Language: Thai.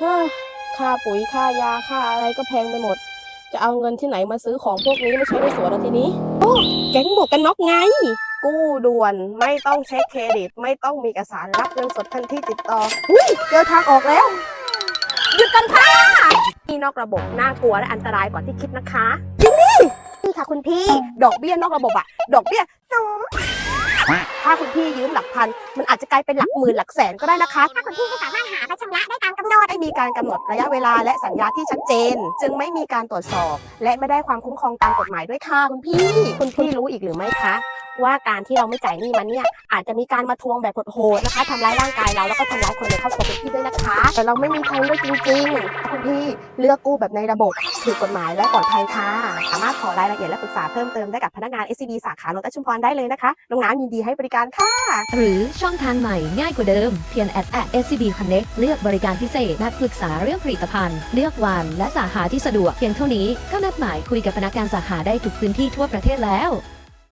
เฮ้ยค่าปุ๋ยค่ายาค่าอะไรก็แพงไปหมด จะเอาเงินที่ไหนมาซื้อของพวกนี้มาใช้ในสวนแล้วทีนี้โอ้แก๊งหมวกกันน็อกไง กู้ด่วนไม่ต้องเช็คเครดิต ไม่ต้องมีเอกสารรับเงินสดทันที่ติดต่ออุ้ยเจอทางออกแล้วหยุดกันค่ะนี่นอกระบบน่ากลัวและอันตรายกว่าที่คิดนะคะจริงนี่นี่ค่ะคุณพี่ ดอกเบี้ยนอกระบบอะดอกเบี้ยสูงถ้าคุณพี่ยืมหลักพัน มันอาจจะกลายเป็นหลักหมื่นหลักแสนก็ได้นะคะ ถ้าคุณพี่ไม่สามารถหาไปชำระได้ตามกำหนดไม่มีการกำหนดระยะเวลาและสัญญาที่ชัดเจน จึงไม่มีการตรวจสอบ และไม่ได้ความคุ้มครองตามกฎหมายด้วยค่ะคุณพี่ คุณพี่รู้อีกหรือไม่คะ ว่าการที่เราไม่จ่ายหนี้มันเนี่ย อาจจะมีการมาทวงแบบโหดๆนะคะทำร้ายร่างกายเราแล้วก็ทำร้ายคนในครอบครัวคุณพี่ด้วยนะคะ แต่เราไม่มีทางเลือกจริงๆคุณพี่เลือกกู้แบบในระบบถูกกฎหมายและปลอดภัยค่ะ สามารถขอรายละเอียดและปรึกษาเพิ่มเติมได้กับพนักงาน SCB สาขาลงตัชุมพรได้เลยนะคะน้องน้ำยินดีให้บริการค่ะ หรือช่องทางใหม่ง่ายกว่าเดิม เพียงแอดแอด SCB Connect เลือกบริการพิเศษนัดปรึกษาเรื่องผลิตภัณฑ์ เลือกวันและสาขาที่สะดวกเพียงเท่านี้ก็นัดหมายคุยกับพนักงานสาขาได้ทุกพื้นที่ทั่วประเทศแล้ว